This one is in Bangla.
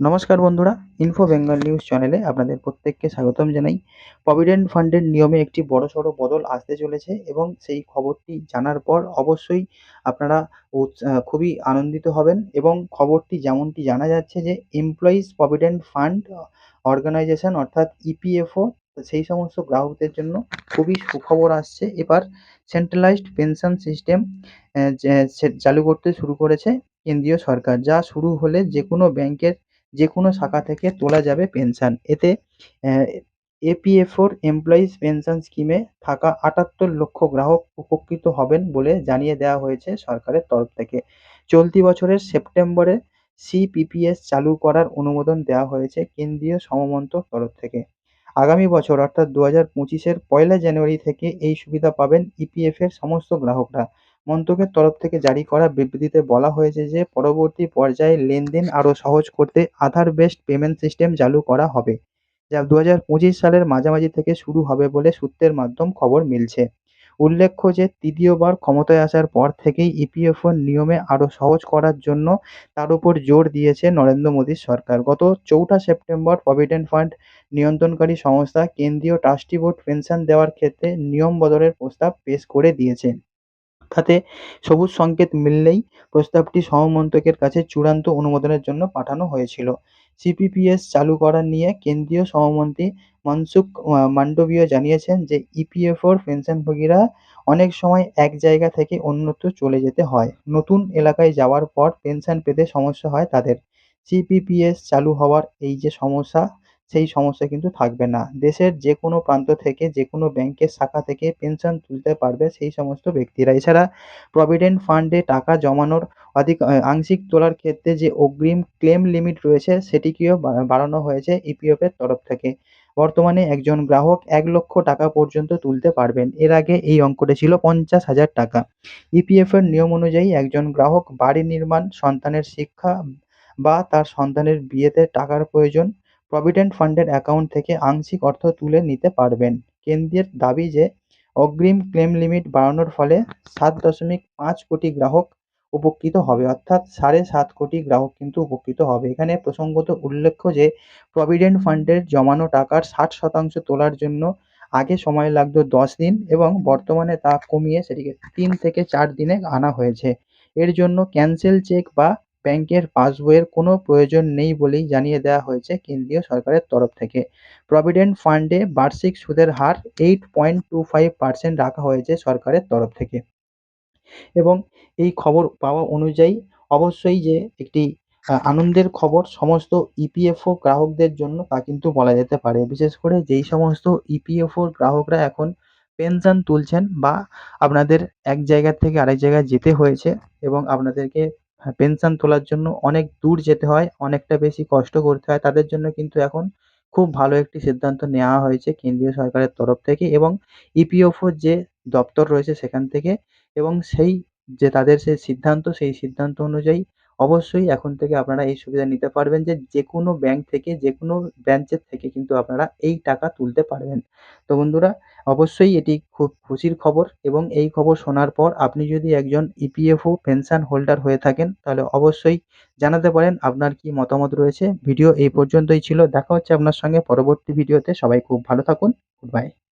নমস্কার বন্ধুরা ইনফো বেঙ্গল নিউজ চ্যানেলে আপনাদের প্রত্যেককে স্বাগতম জানাই। প্রভিডেন্ট ফান্ডের নিয়মে একটি বড়সড় বদল আসতে চলেছে এবং সেই খবরটি জানার পর অবশ্যই আপনারা খুবই আনন্দিত হবেন এবং খবরটি যেমনটি জানা যাচ্ছে যে এমপ্লয়িজ প্রভিডেন্ট ফান্ড অর্গানাইজেশন অর্থাৎ ইপিএফও সেই সমস্ত গ্রাহকদের জন্য খুবই সুখবর আসছে। এবার সেন্ট্রালাইজড পেনশন সিস্টেম চালু করতে শুরু করেছে কেন্দ্রীয় সরকার। যা শুরু হলে যে কোনো ব্যাংকের যে কোনো শাখা থেকে তোলা যাবে পেনশন। এতে এপিএফওর এমপ্লয়িজ পেনশন স্কিমে থাকা আটাত্তর লক্ষ গ্রাহক উপকৃত হবেন বলে জানিয়ে দেওয়া হয়েছে সরকারের তরফ থেকে। চলতি বছরের সেপ্টেম্বরে সিপিপিএস চালু করার অনুমোদন দেওয়া হয়েছে কেন্দ্রীয় সমমন্ত্রক তরফ থেকে। আগামী বছর, অর্থাৎ দু হাজার পঁচিশের পয়লা জানুয়ারি থেকে এই সুবিধা পাবেন ইপিএফ এর সমস্ত গ্রাহকরা। মন্ত্রকের তরফ থেকে জারি করা বিবৃতিতে বলা হয়েছে যে, পরবর্তী পর্যায়ে লেনদেন আরও সহজ করতে আধার বেসড পেমেন্ট সিস্টেম চালু করা হবে, যা দু হাজার পঁচিশ সালের মাঝামাঝি থেকে শুরু হবে বলে সূত্রের মাধ্যম খবর মিলছে। উল্লেখ্য যে, তৃতীয়বার ক্ষমতায় আসার পর থেকেই ইপিএফও নিয়মে আরও সহজ করার জন্য তার উপর জোর দিয়েছে নরেন্দ্র মোদীর সরকার। গত চৌঠা সেপ্টেম্বর প্রভিডেন্ট ফান্ড নিয়ন্ত্রণকারী সংস্থা কেন্দ্রীয় ট্রাস্টি বোর্ড পেনশন দেওয়ার ক্ষেত্রে নিয়ম বদলের প্রস্তাব পেশ করে দিয়েছে। তাতে সবুজ সংকেত মিললেই প্রস্তাবটি সহমন্ত্রকের কাছে চূড়ান্ত অনুমোদনের জন্য পাঠানো হয়েছিল। সিপিপিএস চালু করা নিয়ে কেন্দ্রীয় সহমন্ত্রী মনসুখ মান্ডবীয় জানিয়েছেন যে ইপিএফওর পেনশনভোগীরা অনেক সময় এক জায়গা থেকে অন্যত্র চলে যেতে হয়। নতুন এলাকায় যাওয়ার পর পেনশন পেতে সমস্যা হয় তাদের। সিপিপিএস চালু হওয়ার এই যে সমস্যা সেই সমস্যা কিন্তু থাকবে না। দেশের যে কোনো প্রান্ত থেকে যে কোনো ব্যাংকের শাখা থেকে পেনশন তুলতে পারবে সেই সমস্ত ব্যক্তিরা। এছাড়া প্রভিডেন্ট ফান্ডে টাকা জমানোর অধিক আংশিক তোলার ক্ষেত্রে যে অগ্রিম ক্লেম লিমিট রয়েছে, সেটিকেও বাড়ানো হয়েছে ইপিএফ এর তরফ থেকে। বর্তমানে একজন গ্রাহক এক লক্ষ টাকা পর্যন্ত তুলতে পারবেন। এর আগে এই অঙ্কটা ছিল পঞ্চাশ হাজার টাকা। ইপিএফ এর নিয়ম অনুযায়ী একজন গ্রাহক বাড়ি নির্মাণ, সন্তানের শিক্ষা বা তার সন্তানের বিয়েতে টাকার প্রয়োজন প্রভিডেন্ট ফান্ডের অ্যাকাউন্ট থেকে আংশিক অর্থ তুলে নিতে পারবেন। কেন্দ্রের দাবি যে, অগ্রিম ক্লেম লিমিট বাড়ানোর ফলে সাত দশমিক পাঁচ কোটি গ্রাহক উপকৃত হবে, অর্থাৎ সাড়ে সাত কোটি গ্রাহক কিন্তু উপকৃত হবে। এখানে প্রসঙ্গত উল্লেখ্য যে প্রভিডেন্ট ফান্ডের জমানো টাকার ষাট শতাংশ তোলার জন্য আগে সময় লাগতো দশ দিন এবং বর্তমানে তা কমিয়ে সেটিকে তিন থেকে চার দিনে আনা হয়েছে। এর জন্য ক্যান্সেল চেক বা ব্যাংকের পাসবইয়ের কোনো প্রয়োজন নেই বলেই জানিয়ে দেওয়া হয়েছে কেন্দ্রীয় সরকারের তরফ থেকে। প্রভিডেন্ট ফান্ডে বার্ষিক সুদের হার eight point two five percent রাখা হয়েছে সরকারের তরফ থেকে। এবং এই খবর পাওয়া অনুযায়ী অবশ্যই যে একটি আনন্দের খবর সমস্ত ইপিএফও গ্রাহকদের জন্য তা কিন্তু বলা যেতে পারে। বিশেষ করে যেই সমস্ত ইপিএফও গ্রাহকরা এখন পেনশন তুলছেন বা আপনাদের এক জায়গা থেকে আরেক জায়গায় যেতে হয়েছে এবং আপনাদেরকে পেনশন তোলার জন্য অনেক দূর যেতে হয়, অনেকটা বেশি কষ্ট করতে হয়। তাদের জন্য কিন্তু এখন খুব ভালো একটি সিদ্ধান্ত নেওয়া হয়েছে কেন্দ্রীয় সরকারের তরফ থেকে এবং ইপিএফও যে দপ্তর রয়েছে সেখান থেকে এবং সেই যে তাদের সেই সিদ্ধান্ত সেই সিদ্ধান্ত অনুযায়ী অবশ্যই এখন থেকে আপনারা এই সুবিধা নিতে পারবেন যে যে কোনো ব্যাংক থেকে যে কোনো ব্রাঞ্চের থেকে কিন্তু আপনারা এই টাকা তুলতে পারবেন। তো বন্ধুরা, অবশ্যই এটি খুব খুশির খবর এবং এই খবর শোনার পর আপনি যদি একজন ইপিএফও পেনশন হোল্ডার হয়ে থাকেন, তাহলে অবশ্যই জানাতে পারেন আপনার কি মতামত রয়েছে। ভিডিও এই পর্যন্তই ছিল। দেখা হচ্ছে আপনার সঙ্গে পরবর্তী ভিডিওতে। সবাই খুব ভালো থাকুন। Good bye